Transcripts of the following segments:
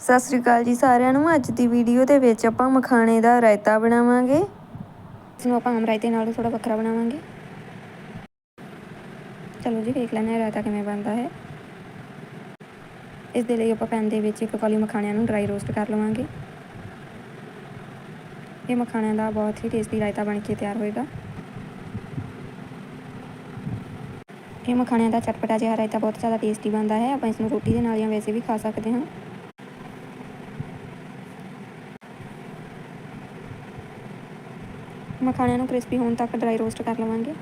ਸਤਿ ਸ੍ਰੀ ਅਕਾਲ ਜੀ ਸਾਰਿਆਂ ਨੂੰ। ਅੱਜ ਦੀ ਵੀਡੀਓ ਦੇ ਵਿੱਚ ਆਪਾਂ ਮਖਾਣੇ ਦਾ ਰਾਇਤਾ ਬਣਾਵਾਂਗੇ। ਇਸ ਨੂੰ ਆਪਾਂ ਆਮ ਰਾਇਤੇ ਨਾਲੋਂ ਥੋੜਾ ਵੱਖਰਾ ਬਣਾਵਾਂਗੇ। ਚਲੋ ਜੀ, ਵੇਖ ਲੈਂਦੇ ਹਾਂ ਰਾਇਤਾ ਕਿਵੇਂ ਬਣਦਾ ਹੈ। ਇਸ ਦੇ ਲਈ ਆਪਾਂ ਪੈਨ ਦੇ ਵਿੱਚ ਇੱਕ ਕੌਲੀ ਮਖਾਣਿਆਂ ਨੂੰ ਡਰਾਈ ਰੋਸਟ ਕਰ ਲਵਾਂਗੇ। ਇਹ ਮਖਾਣਿਆਂ ਦਾ ਬਹੁਤ ਹੀ ਟੇਸਟੀ ਰਾਇਤਾ ਬਣ ਕੇ ਤਿਆਰ ਹੋਏਗਾ। ਇਹ ਮਖਾਣਿਆਂ ਦਾ ਚਟਪਟਾ ਜਿਹਾ ਰਾਇਤਾ ਬਹੁਤ ਜ਼ਿਆਦਾ ਟੇਸਟੀ ਬਣਦਾ ਹੈ। ਆਪਾਂ ਇਸ ਨੂੰ ਰੋਟੀ ਦੇ ਨਾਲ ਜਾਂ ਵੈਸੇ ਵੀ ਖਾ ਸਕਦੇ ਹਾਂ। ਮਖਾਣਿਆਂ ਨੂੰ ਕ੍ਰਿਸਪੀ ਹੋਣ ਤੱਕ ਡਰਾਈ ਰੋਸਟ ਕਰ ਲਵਾਂਗੇ।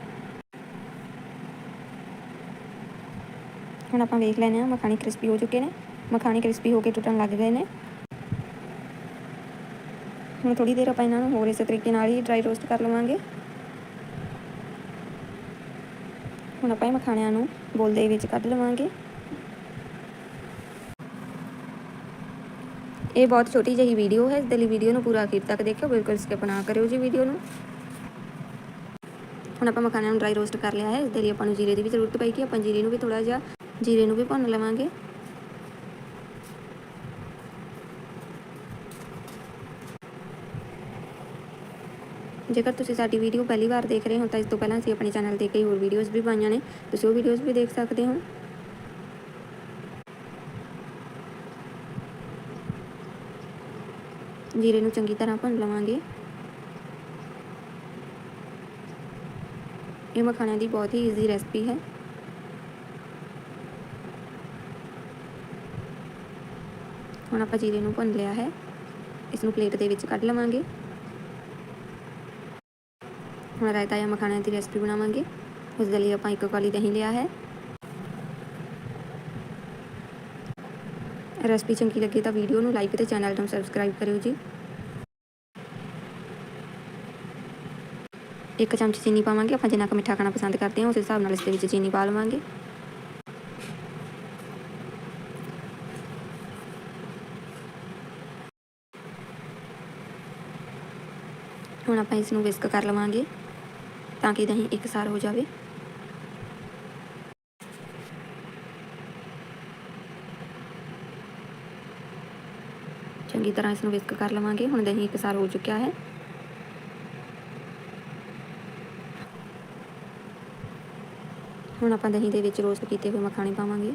ਹੁਣ ਆਪਾਂ ਵੇਖ ਲੈਨੇ ਆ ਮਖਾਣੇ ਕ੍ਰਿਸਪੀ ਹੋ ਚੁੱਕੇ ਨੇ। ਮਖਾਣੇ ਕ੍ਰਿਸਪੀ ਹੋ ਕੇ ਟੁੱਟਣ ਲੱਗ ਗਏ ਨੇ। ਹੁਣ ਥੋੜੀ ਦੇਰ ਆਪਾਂ ਇਹਨਾਂ ਨੂੰ ਹੋਰ ਇਸੇ ਤਰੀਕੇ ਨਾਲ ਹੀ ਡਰਾਈ ਰੋਸਟ ਕਰ ਲਵਾਂਗੇ। ਹੁਣ ਆਪਾਂ ਇਹ ਮਖਾਣਿਆਂ ਨੂੰ ਬੋਲ ਦੇ ਵਿੱਚ ਕੱਢ ਲਵਾਂਗੇ। ਇਹ ਬਹੁਤ ਛੋਟੀ ਜਿਹੀ ਵੀਡੀਓ ਹੈ, ਇਸ ਦੇ ਲਈ ਵੀਡੀਓ ਨੂੰ ਪੂਰਾ ਅਖੀਰ ਤੱਕ ਦੇਖਿਓ, ਬਿਲਕੁਲ ਸਕਿਪ ਨਾ ਕਰਿਓ ਜੀ ਵੀਡੀਓ ਨੂੰ। ਹੁਣ ਆਪਾਂ ਮਖਾਣਿਆਂ ਨੂੰ ਡਰਾਈ ਰੋਸਟ ਕਰ ਲਿਆ ਹੈ, ਇਸ ਦੇ ਲਈ ਆਪਾਂ ਨੂੰ ਜੀਰੇ ਦੀ ਵੀ ਜ਼ਰੂਰਤ ਪਏਗੀ ਆਪਾਂ ਜੀਰੇ ਨੂੰ ਵੀ ਥੋੜਾ ਜਿਹਾ, ਜੀਰੇ ਨੂੰ ਵੀ ਭੁੰਨ ਲਵਾਂਗੇ। ਜੇਕਰ ਤੁਸੀਂ ਸਾਡੀ ਵੀਡੀਓ ਪਹਿਲੀ ਵਾਰ ਦੇਖ ਰਹੇ ਹੋ, ਤਾਂ ਇਸ ਤੋਂ ਪਹਿਲਾਂ ਅਸੀਂ ਆਪਣੇ ਚੈਨਲ ਤੇ ਕਈ ਹੋਰ ਵੀਡੀਓਜ਼ ਵੀ ਪਾਈਆਂ ਨੇ, ਤੁਸੀਂ ਉਹ ਵੀਡੀਓਜ਼ ਵੀ ਦੇਖ ਸਕਦੇ ਹੋ। ਜੀਰੇ ਨੂੰ ਚੰਗੀ ਤਰ੍ਹਾਂ ਭੁੰਨ ਲਵਾਂਗੇ। ਇਹ ਮਖਾਣਿਆਂ ਦੀ ਬਹੁਤ ਹੀ ਈਜ਼ੀ ਰੈਸਪੀ ਹੈ। ਹੁਣ ਆਪਾਂ ਜੀਰੇ ਨੂੰ ਭੁੰਨ ਲਿਆ ਹੈ। ਇਸ ਨੂੰ ਪਲੇਟ ਦੇ ਵਿੱਚ ਕੱਢ ਲਵਾਂਗੇ। ਹੁਣ ਰਾਇਤਾ ਜਾਂ ਮਖਾਣਿਆਂ ਦੀ ਰੈਸਪੀ ਬਣਾਵਾਂਗੇ। ਉਸ ਦੇ ਲਈ ਆਪਾਂ ਇੱਕ ਕੌਲੀ ਦਹੀਂ ਲਿਆ ਹੈ। ਰੈਸਪੀ ਚੰਗੀ ਲੱਗੇ ਤਾਂ ਵੀਡੀਓ ਨੂੰ ਲਾਈਕ ਤੇ ਚੈਨਲ ਨੂੰ ਸਬਸਕ੍ਰਾਈਬ ਕਰਿਓ ਜੀ। ਇੱਕ ਚਮਚ ਚੀਨੀ ਪਾਵਾਂਗੇ, ਆਪਾਂ ਜਿੰਨਾ ਕੁ ਮਿੱਠਾ ਖਾਣਾ ਪਸੰਦ ਕਰਦੇ ਹਾਂ, ਉਸ ਹਿਸਾਬ ਨਾਲ ਇਸ ਦੇ ਵਿੱਚ ਚੀਨੀ ਪਾ ਲਵਾਂਗੇ। ਹੁਣ ਆਪਾਂ ਇਸ ਨੂੰ ਵਿਸਕ ਕਰ ਲਵਾਂਗੇ ਤਾਂ ਕਿ ਦਹੀਂ ਇੱਕਸਾਰ ਹੋ ਜਾਵੇ। ਚੰਗੀ ਤਰ੍ਹਾਂ ਇਸ ਨੂੰ ਵਿਸਕ ਕਰ ਲਵਾਂਗੇ। ਹੁਣ ਦਹੀਂ ਇੱਕਸਾਰ ਹੋ ਚੁੱਕਿਆ ਹੈ। ਹੁਣ ਆਪਾਂ ਦਹੀਂ ਦੇ ਵਿੱਚ ਰੋਸਟ ਕੀਤੇ ਹੋਏ ਮਖਾਣੇ ਪਾਵਾਂਗੇ।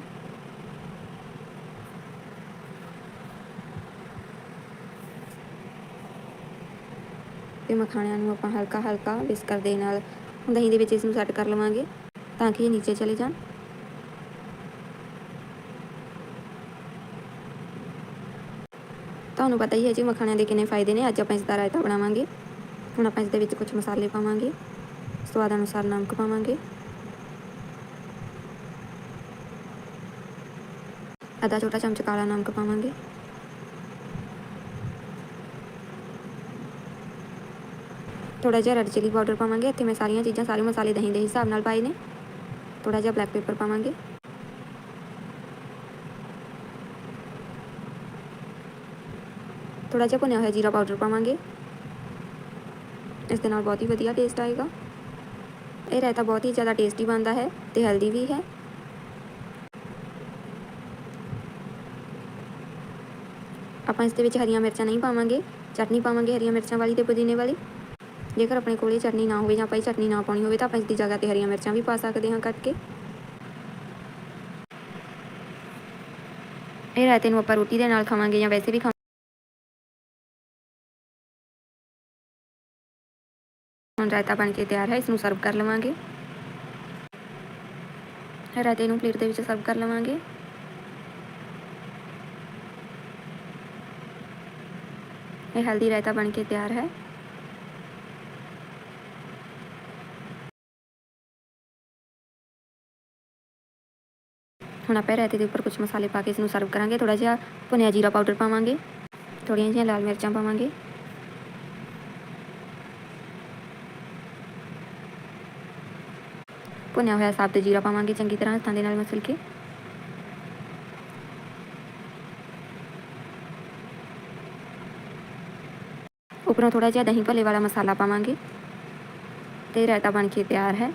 ਤੇ ਮਖਾਣਿਆਂ ਨੂੰ ਆਪਾਂ ਹਲਕਾ ਹਲਕਾ ਵਿਸਕਰ ਦੇ ਨਾਲ ਦਹੀਂ ਦੇ ਵਿੱਚ ਇਸ ਨੂੰ ਸੈੱਟ ਕਰ ਲਵਾਂਗੇ ਤਾਂ ਕਿ ਇਹ ਨੀਚੇ ਚਲੇ ਜਾਣ। ਤੁਹਾਨੂੰ ਪਤਾ ਹੀ ਹੈ ਜੀ, ਮਖਾਣਿਆਂ ਦੇ ਕਿੰਨੇ ਫਾਇਦੇ ਨੇ। ਅੱਜ ਆਪਾਂ ਇਸ ਦਾ ਰਾਇਤਾ ਬਣਾਵਾਂਗੇ। ਹੁਣ ਆਪਾਂ ਇਸ ਦੇ ਵਿੱਚ ਕੁਝ ਮਸਾਲੇ ਪਾਵਾਂਗੇ। ਸਵਾਦ ਅਨੁਸਾਰ ਨਮਕ ਪਾਵਾਂਗੇ। ਅੱਧਾ ਛੋਟਾ ਚਮਚ ਕਾਲਾ ਨਮਕ ਪਾਵਾਂਗੇ। ਥੋੜਾ ਜਿਹਾ ਰੈਡ ਚਿਲੀ ਪਾਊਡਰ ਪਾਵਾਂਗੇ। ਇੱਥੇ ਮੈਂ ਸਾਰੀਆਂ ਚੀਜ਼ਾਂ, ਸਾਰੇ ਮਸਾਲੇ ਦਹੀਂ ਦੇ ਹਿਸਾਬ ਨਾਲ ਪਾਏ ਨੇ। ਥੋੜਾ ਜਿਹਾ ਬਲੈਕ ਪੇਪਰ ਪਾਵਾਂਗੇ। ਥੋੜਾ ਜਿਹਾ ਭੁੰਨਿਆ ਹੋਇਆ ਜੀਰਾ ਪਾਊਡਰ ਪਾਵਾਂਗੇ ਇਸ ਦੇ ਨਾਲ ਬਹੁਤ ਹੀ ਵਧੀਆ ਟੇਸਟ ਆਏਗਾ ਇਹ ਰਾਇਤਾ ਬਹੁਤ ਹੀ ਜ਼ਿਆਦਾ ਟੇਸਟੀ ਬਣਦਾ ਹੈ ਤੇ ਹੈਲਦੀ ਵੀ ਹੈ ਆਪਾਂ ਇਸ ਦੇ ਵਿੱਚ ਹਰੀਆਂ ਮਿਰਚਾਂ ਨਹੀਂ ਪਾਵਾਂਗੇ ਚਟਨੀ ਪਾਵਾਂਗੇ ਹਰੀਆਂ ਮਿਰਚਾਂ ਵਾਲੀ ਤੇ ਪੁਦੀਨੇ ਵਾਲੀ ਜੇਕਰ ਆਪਣੇ ਕੋਲੇ ਚਟਨੀ ਨਾ ਹੋਵੇ ਜਾਂ ਆਪਾਂ ਚਟਨੀ ਨਾ ਪਾਉਣੀ ਹੋਵੇ ਤਾਂ ਆਪਾਂ ਇਸ ਦੀ ਜਗ੍ਹਾ ਤੇ ਹਰੀਆਂ ਮਿਰਚਾਂ ਵੀ ਪਾ ਸਕਦੇ ਹਾਂ ਕੱਟ ਕੇ ਇਹ ਰਾਇਤੇ ਨੂੰ ਆਪਾਂ ਰੋਟੀ ਦੇ ਨਾਲ ਖਾਵਾਂਗੇ ਜਾਂ ਵੈਸੇ ਵੀ ਹੁਣ ਰਾਇਤਾ ਬਣ ਕੇ ਤਿਆਰ ਹੈ ਇਸ ਨੂੰ ਸਰਵ ਕਰ ਲਵਾਂਗੇ। ਰਾਇਤੇ ਨੂੰ ਪਲੇਟ ਦੇ ਵਿੱਚ ਸਰਵ ਕਰ ਲਵਾਂਗੇ। ਇਹ ਹਲਦੀ ਰਾਇਤਾ ਬਣ ਕੇ ਤਿਆਰ ਹੈ। ਹੁਣ ਆਪਾਂ ਰਾਇਤੇ ਦੇ ਉੱਪਰ ਕੁਝ ਮਸਾਲੇ ਪਾ ਕੇ ਇਸ ਨੂੰ ਸਰਵ ਕਰਾਂਗੇ। ਥੋੜਾ ਜਿਹਾ ਭੁਨਿਆ ਜੀਰਾ ਪਾਊਡਰ ਪਾਵਾਂਗੇ। ਥੋੜੀਆਂ ਜਿਹੀਆਂ ਲਾਲ ਮਿਰਚਾਂ ਪਾਵਾਂਗੇ। ਭੁੰਨਿਆ ਹੋਇਆ ਸਾਫ਼ ਤੇ ਜੀਰਾ ਪਾਵਾਂਗੇ ਚੰਗੀ ਤਰ੍ਹਾਂ ਹੱਥਾਂ ਦੇ ਨਾਲ ਮਸਲ ਕੇ। ਉੱਪਰੋਂ ਥੋੜਾ ਜਿਹਾ ਦਹੀਂ ਭੱਲੇ ਵਾਲਾ ਮਸਾਲਾ ਪਾਵਾਂਗੇ। ਤੇ ਰਾਇਤਾ ਬਣ ਕੇ ਤਿਆਰ ਹੈ।